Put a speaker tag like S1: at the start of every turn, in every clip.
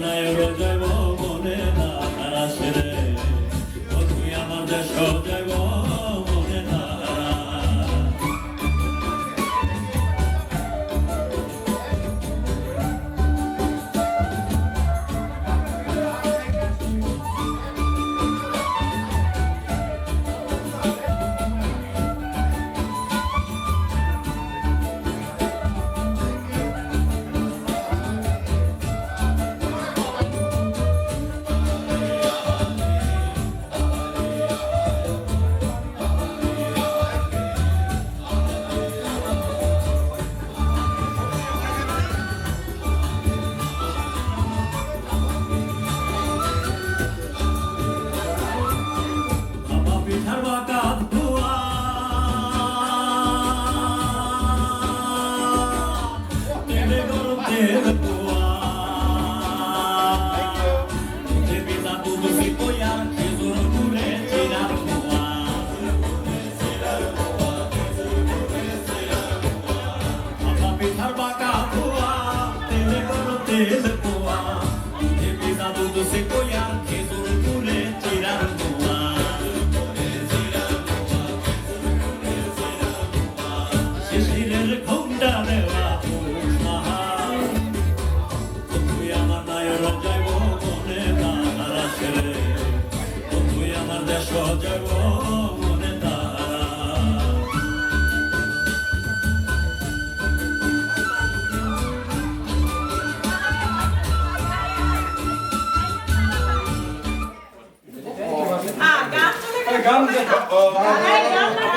S1: Nayroja সজব মনে তারা
S2: গান গান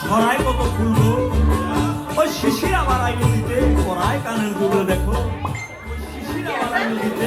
S1: সরাই কত খুলব? ওই শিশির আবার আই নদীতে পড়ায় কানের দুটো দেখো। ওই শিশির আবার
S3: আই নদীতে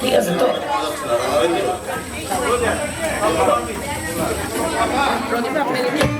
S3: ঠিক আছে তো।
S2: প্রদীপ আপনাকে